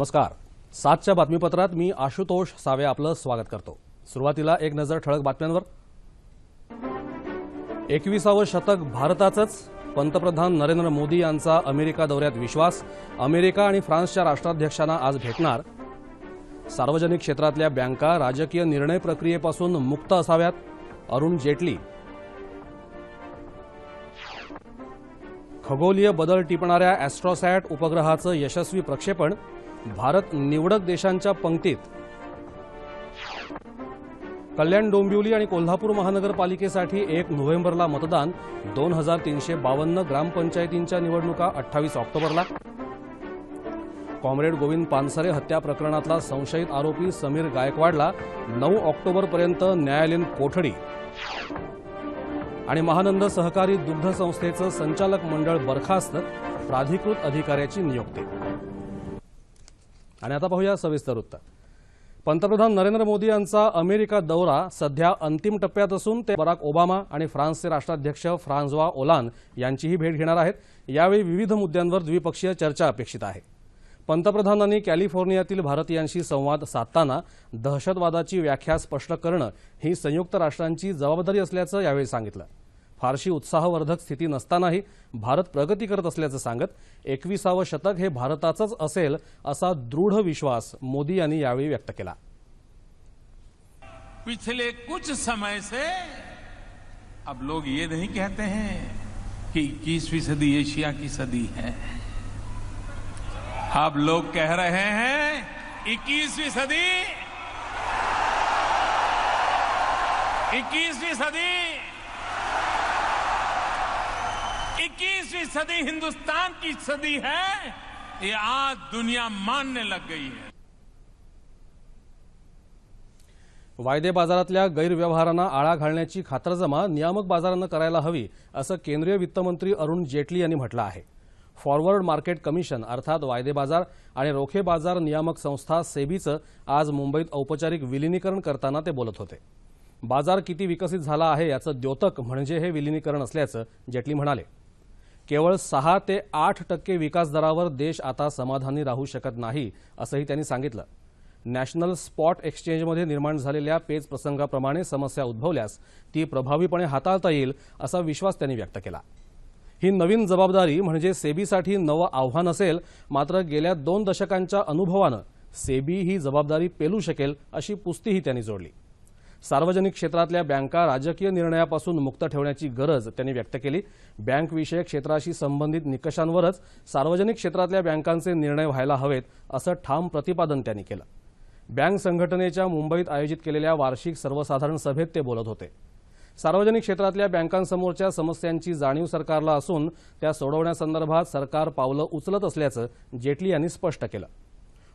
नमस्कार. सातच्या बातमीपत्रात मी आशुतोष सावे आपलं स्वागत करतो. सुरुवातीला एक नजर ठळक बातम्यांवर. एकविसावं शतक भारताचंच. पंतप्रधान नरेंद्र मोदी यांचा अमेरिका दौऱ्यात विश्वास. अमेरिका आणि फ्रान्सच्या राष्ट्राध्यक्षांना आज भेटणार. सार्वजनिक क्षेत्रातल्या बँका राजकीय निर्णय प्रक्रियेपासून मुक्त असाव्यात. अरुण जेटली. खगोलीय बदल टिपणाऱ्या ॲस्ट्रॉसॅट उपग्रहाचं यशस्वी प्रक्षेपण. भारत निवडक देशांच्या पंक्तीत कल्याण डोंबिवली आणि कोल्हापूर महानगरपालिकेसाठी एक नोव्हेंबरला मतदान दोन हजार तीनशे बावन्न ग्रामपंचायतींच्या निवडणुका अठ्ठावीस ऑक्टोबरला. कॉम्रेड गोविंद पानसरे हत्या प्रकरणातला संशयित आरोपी समीर गायकवाडला नऊ ऑक्टोबरपर्यंत न्यायालयीन कोठडी. आणि महानंद सहकारी दुग्ध संस्थेचं संचालक मंडळ बरखास्त प्राधिकृत अधिकाऱ्याची नियुक्ती. आणि आता पाहूया सविस्तर वृत्त पंतप्रधान नरेंद्र मोदी यांचा अमेरिका दौरा सध्या अंतिम टप्प्यात असून ते बराक ओबामा आणि फ्रान्सचे राष्ट्राध्यक्ष फ्रान्झवा ओलान यांचीही भेट घेणार आहेत. यावेळी विविध मुद्द्यांवर द्विपक्षीय चर्चा अपेक्षित आहे. पंतप्रधानांनी कॅलिफोर्नियातील भारतीयांशी संवाद साधताना दहशतवादाची व्याख्या स्पष्ट करणं ही संयुक्त राष्ट्रांची जबाबदारी असल्याचं यावेळी सांगितलं. फारशी उत्साहवर्धक स्थिति स्थिती नसतानाही भारत प्रगती करत सांगत एकविसावं शतक हे असेल असा दृढ विश्वास मोदी व्यक्त केला. पिछले कुछ समय से अब लोग ये नहीं कहते हैं कि 21वीं सदी एशिया की सदी है। अब लोग कह रहे हैं 21वीं सदी 21वीं सदी 21वीं सदी हिंदुस्तान की सदी है ये आज दुनिया मानने लग गई है। वायदे बाजारातल्या गैरव्यवहारांना आळा घालण्याची खातरजमा नियामक बाजारानं करायला हवी असं केंद्रीय वित्तमंत्री अरुण जेटली यांनी म्हटलं आहे. फॉरवर्ड मार्केट कमिशन अर्थात वायदे बाजार आणि रोखे बाजार नियामक संस्था सेबीचं आज मुंबईत औपचारिक विलिनीकरण करताना ते बोलत होते. बाजार किती विकसित झाला आहे याचं द्योतक म्हणजे हे विलिनीकरण असल्याचं जेटली म्हणाले. केवळ सहा ते आठ टक्के विकास दरावर देश आता समाधानी राहू शकत नाही असंही त्यांनी सांगितलं. नॅशनल स्पॉट एक्सचेंजमध्ये निर्माण झालेल्या पेच प्रसंगाप्रमाणे समस्या उद्भवल्यास ती प्रभावीपणे हाताळता येईल असा विश्वास त्यांनी व्यक्त केला. ही नवीन जबाबदारी म्हणजे सेबीसाठी नवं आव्हान असेल मात्र गेल्या दोन दशकांच्या अनुभवानं सेबी ही जबाबदारी पेलू शकेल अशी पुस्तीही त्यांनी जोडली. सार्वजनिक क्षेत्रातल्या बँका राजकीय निर्णयापासून मुक्त ठेवण्याची गरज त्यांनी व्यक्त केली. बँकविषयक क्षेत्राशी संबंधित निकषांवरच सार्वजनिक क्षेत्रातल्या बँकांचे निर्णय व्हायला हवेत असं ठाम प्रतिपादन त्यांनी केलं. बँक संघटनेच्या मुंबईत आयोजित केलेल्या वार्षिक सर्वसाधारण सभेत ते बोलत होते. सार्वजनिक क्षेत्रातल्या बँकांसमोरच्या समस्यांची जाणीव सरकारला असून त्या सोडवण्यासंदर्भात सरकार पावलं उचलत असल्याचं जेटली यांनी स्पष्ट केलं.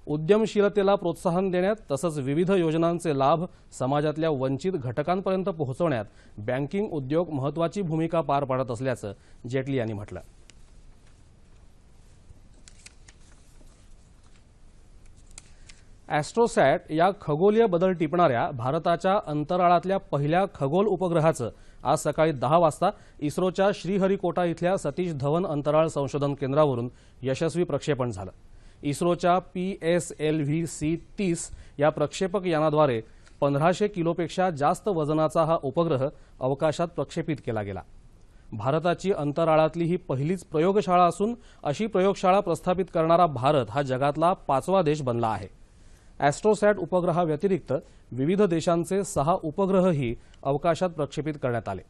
उद्यमशीलतेला प्रोत्साहन देण्यात तसंच विविध योजनांचे लाभ समाजातल्या वंचित घटकांपर्यंत पोहोचवण्यात बँकिंग उद्योग महत्वाची भूमिका पार पाडत असल्याचं जेटली यांनी म्हटलं. ॲस्ट्रोसॅट या खगोलीय बदल टिपणाऱ्या भारताच्या अंतराळातल्या पहिल्या खगोल उपग्रहाचं आज सकाळी दहा वाजता इस्रोच्या श्रीहरिकोटा इथल्या सतीश धवन अंतराळ संशोधन केंद्रावरून यशस्वी प्रक्षेपण झालं. इस्रोच्या P S L V C तीस या प्रक्षेपक यानाद्वारे पंधराशे किलोपेक्षा जास्त वजनाचा हा उपग्रह अवकाशात प्रक्षेपित केला गेला. भारताची अंतराळातली ही पहिलीच प्रयोगशाळा असून अशी प्रयोगशाळा प्रस्थापित करणारा भारत हा जगातला पाचवा देश बनला आहे. ॲस्ट्रोसॅट उपग्रहाव्यतिरिक्त विविध देशांचे सहा उपग्रहही अवकाशात प्रक्षेपित करण्यात आले.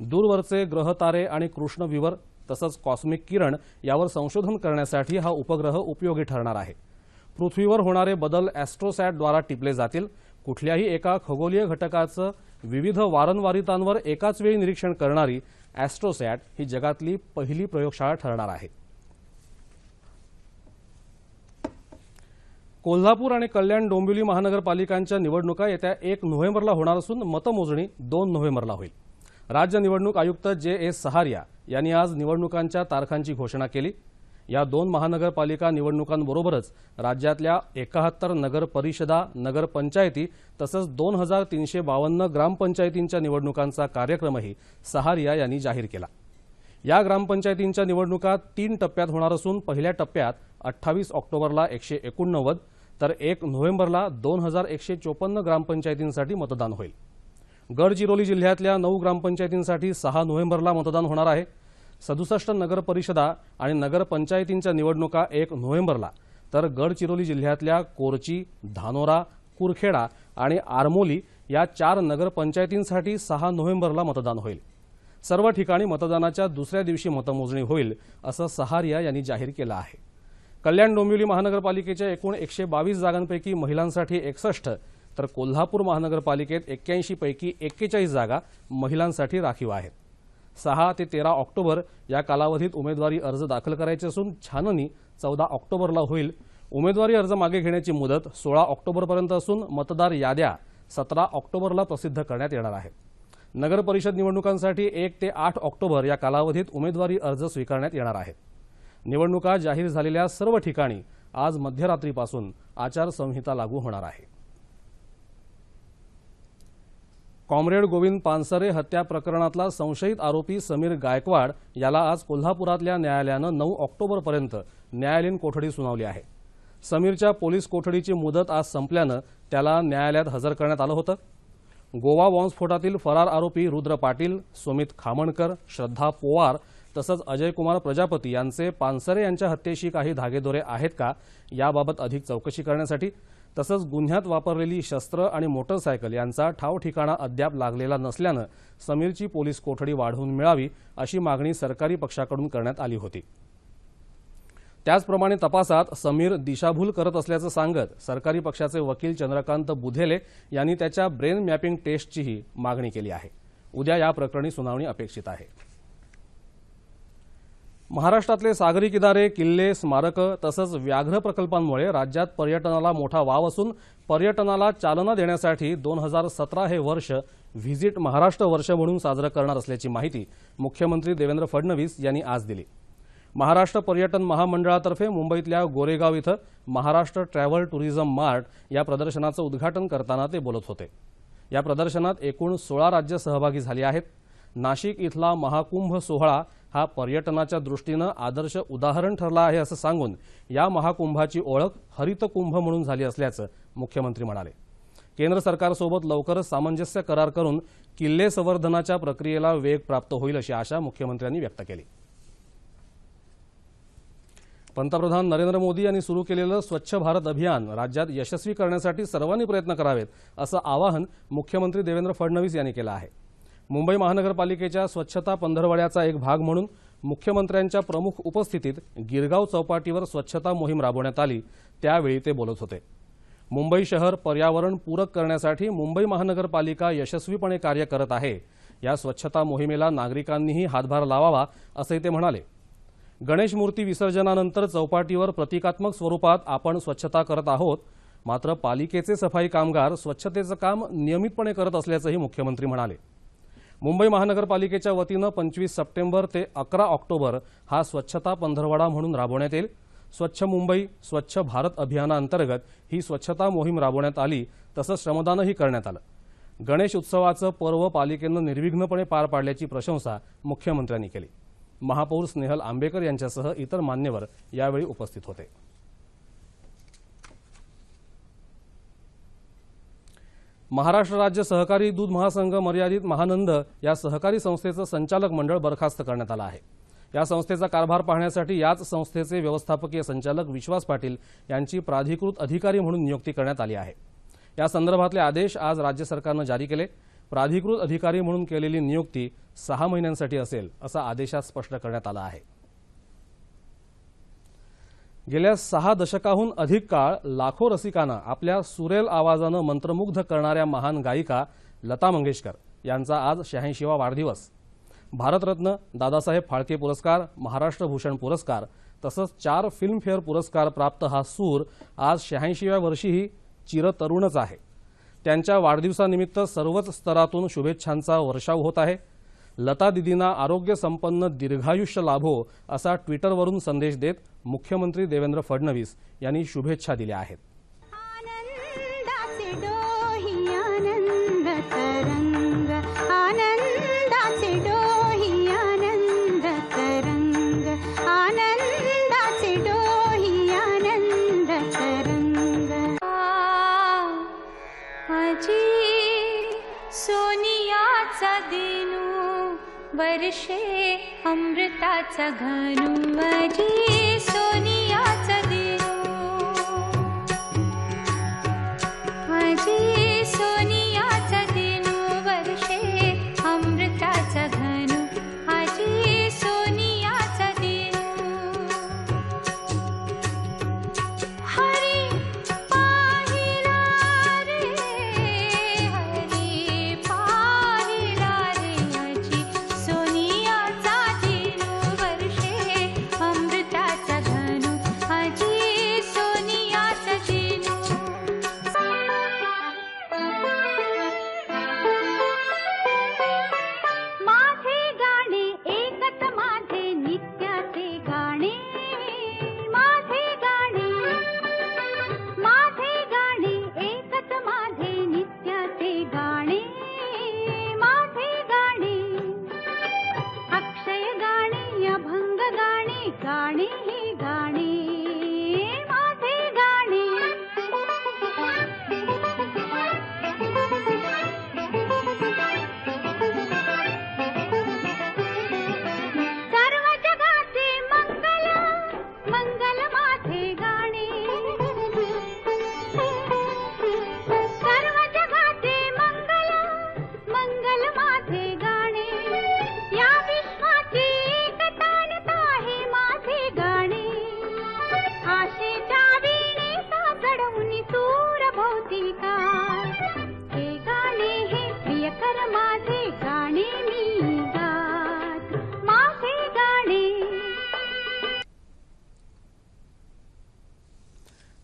दूरवरचे ग्रहतारे आणि कृष्णविवर तसंच कॉस्मिक किरण यावर संशोधन करण्यासाठी हा उपग्रह उपयोगी ठरणार आहे. पृथ्वीवर होणारे बदल ॲस्ट्रोसॅटद्वारा टिपले जातील. कुठल्याही एका खगोलीय घटकाचं विविध वारंवारितांवर एकाच वेळी निरीक्षण करणारी ॲस्ट्रोसॅट ही जगातली पहिली प्रयोगशाळा ठरणार आहे. कोल्हापूर आणि कल्याण डोंबिवली महानगरपालिकांच्या निवडणुका येत्या एक नोव्हेंबरला होणार असून मतमोजणी दोन नोव्हेंबरला होईल. राज्य निवडणूक आयुक्त जे एस सहारिया यांनी आज निवडणुकांच्या तारखांची घोषणा केली. या दोन महानगरपालिका निवडणुकांबरोबरच राज्यातल्या एकाहत्तर नगर परिषदा नगरपंचायती तसंच दोन हजार तीनशे बावन्न ग्रामपंचायतींच्या निवडणुकांचा कार्यक्रमही सहारिया यांनी जाहीर केला. या ग्रामपंचायतींच्या निवडणुका तीन टप्प्यात होणार असून पहिल्या टप्प्यात अठ्ठावीस ऑक्टोबरला एकशे एकोणनव्वद तर एक नोव्हेंबरला दोन हजार एकशे चोपन्न ग्रामपंचायतींसाठी मतदान होईल. गडचिरोली जिल्ह्यातल्या नऊ ग्रामपंचायतींसाठी सहा नोव्हेंबरला मतदान होणार आहे. सदुसष्ट नगर परिषदा आणि नगरपंचायतींच्या निवडणुका एक नोव्हेंबरला. तर गडचिरोली जिल्ह्यातल्या कोरची धानोरा कुरखेडा आणि आरमोली या चार नगरपंचायतींसाठी सहा नोव्हेंबरला मतदान होईल. सर्व ठिकाणी मतदानाच्या दुसऱ्या दिवशी मतमोजणी होईल असं सहारिया यांनी जाहीर केलं आहे. कल्याण डोंबिवली महानगरपालिकेच्या एकूण एकशे बावीस जागांपैकी महिलांसाठी एकसष्ट तर कोल्हापूर महानगरपालिकेत एक्क्याऐंशीपैकी एक्केचाळीस जागा महिलांसाठी राखीव आहेत. सहा ते तेरा ऑक्टोबर या कालावधीत उमेदवारी अर्ज दाखल करायचे असून छाननी चौदा ऑक्टोबरला होईल. उमेदवारी अर्ज मागे घेण्याची मुदत सोळा ऑक्टोबरपर्यंत असून मतदार याद्या सतरा ऑक्टोबरला प्रसिद्ध करण्यात येणार आहेत. नगर परिषद निवडणुकांसाठी एक ते आठ ऑक्टोबर या कालावधीत उमेदवारी अर्ज स्वीकारण्यात येणार आहेत. निवडणुका जाहीर झालेल्या सर्व ठिकाणी आज मध्यरात्रीपासून आचारसंहिता लागू होणार आहे. कॉम्रेड गोविंद पानसरे हत्या प्रकरणातला संशयित आरोपी समीर गायकवाड याला आज कोल्हापुरातल्या न्यायालयानं नऊ ऑक्टोबरपर्यंत न्यायालयीन कोठडी सुनावली आहे. समीरच्या पोलीस कोठडीची मुदत आज संपल्यानं त्याला न्यायालयात हजर करण्यात आलं होतं. गोवा बॉम्बस्फोटातील फरार आरोपी रुद्र पाटील सुमित खामणकर श्रद्धा पोवार तसंच अजयकुमार प्रजापती यांचे पानसरे यांच्या हत्येशी काही धागेदोरे आहेत का? याबाबत अधिक चौकशी करण्यासाठी तसंच गुन्ह्यात वापरलेली शस्त्र आणि मोटरसायकल यांचा ठाव ठिकाणा अद्याप लागलेला नसल्यानं समीरची पोलीस कोठडी वाढवून मिळावी अशी मागणी सरकारी पक्षाकडून करण्यात आली होती. त्याचप्रमाणे तपासात समीर दिशाभूल करत असल्याचं सांगत सरकारी पक्षाचे वकील चंद्रकांत बुधेले यांनी त्याच्या ब्रेन मॅपिंग टेस्टचीही मागणी केली आहे. उद्या या प्रकरणी सुनावणी अपेक्षित आहे. महाराष्ट्रातले सागरी किनारे किल्ले स्मारकं तसंच व्याघ्र प्रकल्पांमुळे राज्यात पर्यटनाला मोठा वाव असून पर्यटनाला चालना देण्यासाठी दोन हजार सतरा हे वर्ष व्हिजिट महाराष्ट्र वर्ष म्हणून साजरं करणार असल्याची माहिती मुख्यमंत्री देवेंद्र फडणवीस यांनी आज दिली. महाराष्ट्र पर्यटन महामंडळातर्फे मुंबईतल्या गोरेगाव इथं महाराष्ट्र ट्रॅव्हल टुरिझम मार्ट या प्रदर्शनाचं उद्घाटन करताना ते बोलत होते. या प्रदर्शनात एकूण सोळा राज्य सहभागी झाली आहेत. नाशिक इथला महाकुंभ सोहळा हा पर्यटनाच्या दृष्टीनं आदर्श उदाहरण ठरला आहे असं सांगून या महाकुंभाची ओळख हरित कुंभ म्हणून झाली असल्याचं मुख्यमंत्री म्हणाले. केंद्र सरकारसोबत लवकरच सामंजस्य करार करून किल्ले संवर्धनाच्या प्रक्रियेला वेग प्राप्त होईल अशी आशा मुख्यमंत्र्यांनी व्यक्त केली. पंतप्रधान नरेंद्र मोदी यांनी सुरू केलेलं स्वच्छ भारत अभियान राज्यात यशस्वी करण्यासाठी सर्वांनी प्रयत्न करावेत असं आवाहन मुख्यमंत्री देवेंद्र फडणवीस यांनी केलं आहे. मुंबई महानगरपालिकेच्या स्वच्छता पंधरवड्याचा एक भाग म्हणून मुख्यमंत्र्यांच्या प्रमुख उपस्थितीत गिरगाव चौपाटीवर स्वच्छता मोहीम राबवण्यात आली. त्यावेळी ते बोलत होते. मुंबई शहर पर्यावरण पूरक करण्यासाठी मुंबई महानगरपालिका यशस्वीपणे कार्य करत आहे. या स्वच्छता मोहिमेला नागरिकांनीही हातभार लावावा असंही ते म्हणाले. गणेश मूर्ती विसर्जनानंतर चौपाटीवर प्रतिकात्मक स्वरूपात आपण स्वच्छता करत आहोत. मात्र पालिकेचे सफाई कामगार स्वच्छतेचं काम नियमितपणे करत असल्याचंही मुख्यमंत्री म्हणाले. मुंबई महानगरपालिकेच्या वतीनं पंचवीस सप्टेंबर ते अकरा ऑक्टोबर हा स्वच्छता पंधरवडा म्हणून राबवण्यात येईल. स्वच्छ मुंबई स्वच्छ भारत अभियानाअंतर्गत ही स्वच्छता मोहीम राबवण्यात आली तसंच श्रमदानही करण्यात आलं. गणेश उत्सवाचं पर्व पालिकेनं निर्विघ्नपणे पार पाडल्याची प्रशंसा मुख्यमंत्र्यांनी केली. महापौर स्नेहल आंबेकर यांच्यासह इतर मान्यवर यावेळी उपस्थित होते. महाराष्ट्र राज्य सहकारी दूध महासंघ मर्यादित महानंद या सहकारी संस्थेचं संचालक मंडळ बरखास्त करण्यात आलं आहे. या संस्थेचा कारभार पाहण्यासाठी याच संस्थेचे व्यवस्थापकीय संचालक विश्वास पाटील यांची प्राधिकृत अधिकारी म्हणून नियुक्ती करण्यात आली आहे. या संदर्भातले आदेश आज राज्य सरकारनं जारी केले. प्राधिकृत अधिकारी म्हणून केलेली नियुक्ती सहा महिन्यांसाठी असेल असं आदेशात स्पष्ट करण्यात आलं आहे. गेल्या सहा दशकाहून अधिक काळ लाखो रसिकांना आपल्या सुरेल आवाजानं मंत्रमुग्ध करणाऱ्या महान गायिका लता मंगेशकर यांचा आज शहाऐंशीवा वाढदिवस. भारतरत्न दादासाहेब फाळके पुरस्कार महाराष्ट्र भूषण पुरस्कार तसंच चार फिल्मफेअर पुरस्कार प्राप्त हा सूर आज शहाऐंशीव्या वर्षीही चिरतरुणच आहे. त्यांच्या वाढदिवसानिमित्त सर्वच स्तरातून शुभेच्छांचा वर्षाव होत आहे. लता दिदींना आरोग्य संपन्न दीर्घायुष्य लाभो असा ट्विटरवरून संदेश देत मुख्यमंत्री देवेंद्र फडणवीस यांनी शुभेच्छा दिल्या आहेत. सोनया चि सोनिया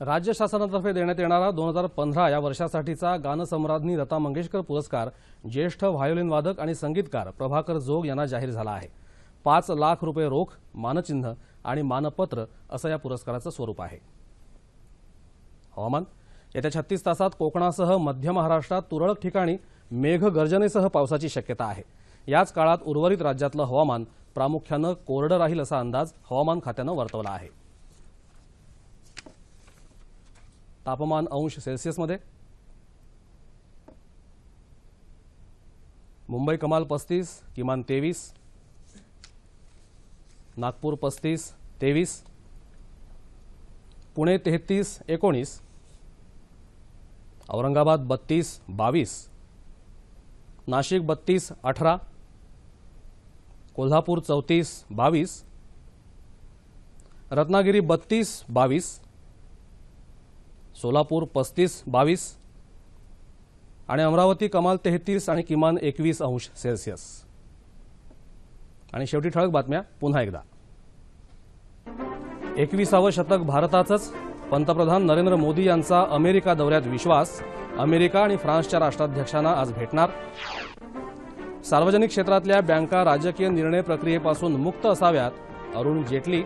राज्य शासनातर्फे देण्यात येणारा दोन हजार पंधरा या वर्षासाठीचा गानसम्राज्ञी लता मंगेशकर पुरस्कार ज्येष्ठ व्हायोलिन वादक आणि संगीतकार प्रभाकर जोग यांना जाहीर झाला आहे. पाच लाख रुपये रोख मानचिन्ह आणि मानपत्र असं या पुरस्काराचं स्वरूप आहे. हवामान. येत्या छत्तीस तासात कोकणासह मध्य महाराष्ट्रात तुरळक ठिकाणी मेघगर्जनेसह पावसाची शक्यता आहे. याच काळात उर्वरित राज्यातलं हवामान प्रामुख्यानं कोरडं राहील असा अंदाज हवामान खात्यानं वर्तवला आहे. तापमान अंश सेल्सिअसमध्ये मुंबई कमाल पस्तीस किमान तेवीस. नागपूर पस्तीस तेवीस. पुणे तेहतीस एकोणीस. औरंगाबाद बत्तीस बावीस. नाशिक बत्तीस अठरा. कोल्हापूर चौतीस बावीस. रत्नागिरी बत्तीस बावीस. सोलापूर पस्तीस बावीस. आणि अमरावती कमाल तेहतीस आणि किमान एकवीस अंश सेल्सिअस. आणि शेवटी ठळक बातम्या पुन्हा एकदा. एकविसावं शतक भारताचंच. पंतप्रधान नरेंद्र मोदी यांचा अमेरिका दौऱ्यात विश्वास. अमेरिका आणि फ्रान्सच्या राष्ट्राध्यक्षांना आज भेटणार. सार्वजनिक क्षेत्रातल्या बँका राजकीय निर्णय प्रक्रियेपासून मुक्त असाव्यात अरुण जेटली.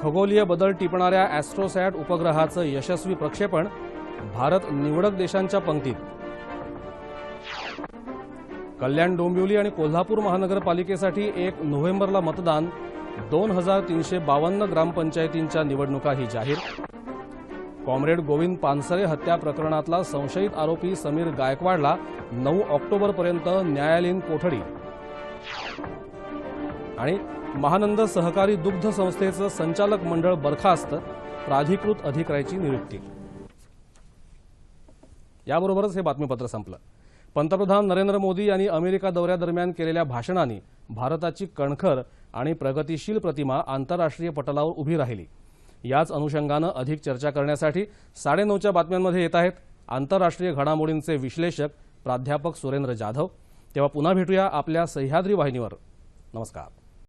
खगोलीय बदल टिपणाऱ्या ॲस्ट्रोसॅट उपग्रहाचं यशस्वी प्रक्षेपण भारत निवडक देशांच्या पंक्तीत. कल्याण डोंबिवली आणि कोल्हापूर महानगरपालिकेसाठी एक नोव्हेंबरला मतदान दोन हजार तीनशे बावन्न ग्रामपंचायतींच्या निवडणुकाही जाहीर. कॉम्रेड गोविंद पानसरे हत्या प्रकरणातला संशयित आरोपी समीर गायकवाडला नऊ ऑक्टोबरपर्यंत न्यायालयीन कोठडी. आणि महानंद सहकारी दुग्ध संस्थेचं संचालक मंडळ बरखास्त प्राधिकृत अधिकाऱ्याची नियुक्ती. याबरोबरच हे बातमीपत्र संपलं. पंतप्रधान नरेंद्र मोदी यांनी अमेरिका दौऱ्यादरम्यान केलेल्या भाषणाने भारताची कणखर आणि प्रगतिशील प्रतिमा आंतरराष्ट्रीय पटलावर उभी राहिली. याच अनुषंगानं अधिक चर्चा करण्यासाठी साडेनऊच्या बातम्यांमध्ये येत आहेत आंतरराष्ट्रीय घडामोडींचे विश्लेषक प्राध्यापक सुरेंद्र जाधव. तेव्हा पुन्हा भेटूया आपल्या सह्याद्री वाहिनीवर. नमस्कार.